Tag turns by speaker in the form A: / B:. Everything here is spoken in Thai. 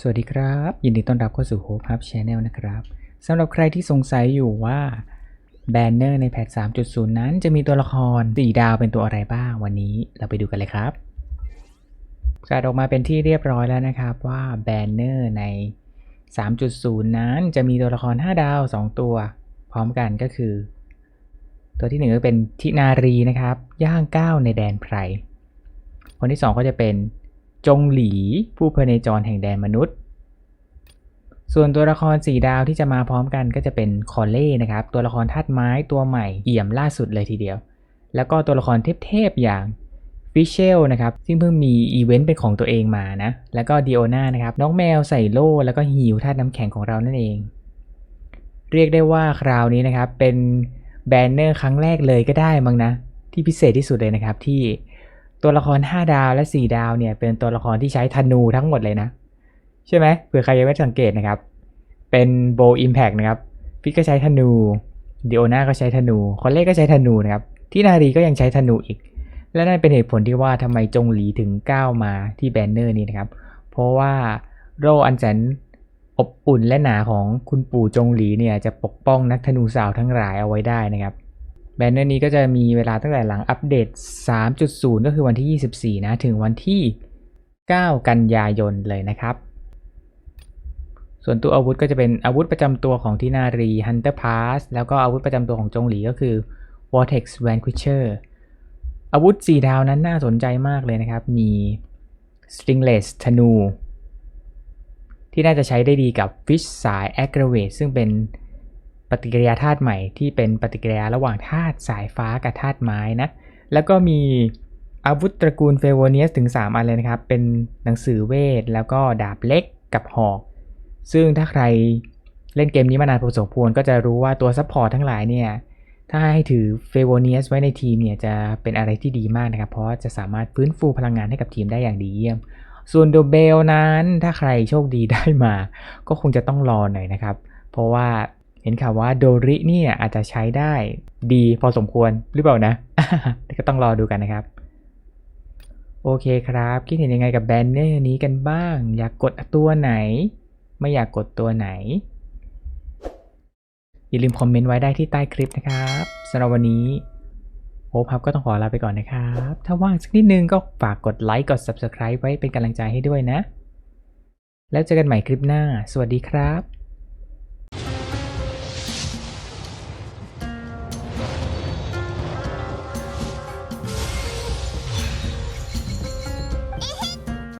A: สวัสดีครับ ยินดีต้อนรับเข้าสู่ Hope Hub Channel นะครับสำหรับใครที่สงสัยอยู่ว่าแบนเนอร์ในแพท 3.0 นั้นจะมีตัวละคร 4 ดาวเป็นตัวอะไรบ้าง วันนี้เราไปดูกันเลยครับประกาศออกมาเป็นที่เรียบร้อยแล้วนะครับว่าแบนเนอร์ใน 3.0 นั้นจะมีตัวละคร 5 ดาว 2 ตัว พร้อมกันก็คือ ตัวที่หนึ่งก็เป็นทินารีนะครับ ย่างก้าวในแดนไพรคนที่สองก็จะเป็น จงหลี ผู้พเนจรแห่งแดนมนุษย์ ส่วนตัวละคร 4 ดาวที่จะมาพร้อมกันก็จะเป็นคอลเล่นะครับ ตัวละครธาตุไม้ตัวใหม่เอี่ยมล่าสุดเลยทีเดียว แล้วก็ตัวละครเทพๆอย่างฟิเชลนะครับซึ่งเพิ่งมีอีเวนต์เป็นของตัวเองมานะ แล้วก็ดิโอนานะครับน้องแมวใส่โล่แล้วก็ฮิวธาตุน้ำแข็งของเรานั่นเอง เรียกได้ว่าคราวนี้นะครับเป็นแบนเนอร์ครั้งแรกเลยก็ได้มั้งนะ ที่พิเศษที่สุดเลยนะครับที่ ตัวละคร 5 ดาวและ 4 ดาวเนี่ยเป็นตัวละครที่ใช้ธนูทั้งหมดเลยนะ ใช่ไหมเผื่อใครยังไม่สังเกตนะครับ เป็นโบอิมแพกนะครับฟิกก็ใช้ธนูดิโอนาก็ใช้ธนูคอนเล่ก็ใช้ธนูนะครับที่นารีก็ยังใช้ธนูอีก และนั่นเป็นเหตุผลที่ว่าทำไมจงหลีถึงก้าวมาที่แบนเนอร์นี้นะครับ เพราะว่าโรอันแสนอบอุ่นและหนาของคุณปู่จงหลีเนี่ยจะปกป้องนักธนูสาวทั้งหลายเอาไว้ได้นะครับ แบนเนอร์นี้ก็จะมีเวลาตั้งแต่หลังอัปเดต 3.0 ก็คือวันที่ 24 นะ ถึงวันที่ 9 กันยายนเลยนะครับ ส่วนตัวอาวุธก็จะเป็นอาวุธประจำตัวของทินารี Hunter Pass แล้วก็อาวุธประจำตัวของจงหลีก็คือ Vortex Vanquisher อาวุธ 4 ดาวนั้นน่าสนใจมากเลยนะครับ มี Stringless ธนู ที่น่าจะใช้ได้ดีกับ Fish สาย Aggravate ซึ่งเป็น ปฏิกิริยาธาตุใหม่ที่เป็นปฏิกิริยาระหว่างธาตุสายฟ้ากับธาตุไม้นะ แล้วก็มีอาวุธตระกูลเฟโวเนียสถึง 3 อันเลยนะครับ เป็นหนังสือเวท แล้วก็ดาบเล็กกับหอก ซึ่งถ้าใครเล่นเกมนี้มานานพอสมควรก็จะรู้ว่าตัวซัพพอร์ตทั้งหลายเนี่ย ถ้าให้ถือเฟโวเนียสไว้ในทีมเนี่ย จะเป็นอะไรที่ดีมากนะครับ เพราะจะสามารถฟื้นฟูพลังงานให้กับทีมได้อย่างดีเยี่ยม ส่วนโดเบลนั้นถ้าใครโชคดีได้มา ก็คงจะต้องรอหน่อยนะครับ เพราะว่า เห็นข่าวว่าโดริเนี่ยอาจจะใช้ได้ดีพอสมควรหรือเปล่านะ ก็ต้องรอดูกันนะครับ โอเคครับ คิดเห็นยังไงกับแบนเนอร์นี้กันบ้าง อยากกดตัวไหน ไม่อยากกดตัวไหน อย่าลืมคอมเมนต์ไว้ได้ที่ใต้คลิปนะครับสำหรับวันนี้โอพับก็ต้องขอลาไปก่อนนะครับ ถ้าว่างสักนิดนึงก็ฝากกดไลค์กด Subscribe ไว้เป็นกำลังใจให้ด้วยนะ แล้วเจอกันใหม่คลิปหน้า สวัสดีครับ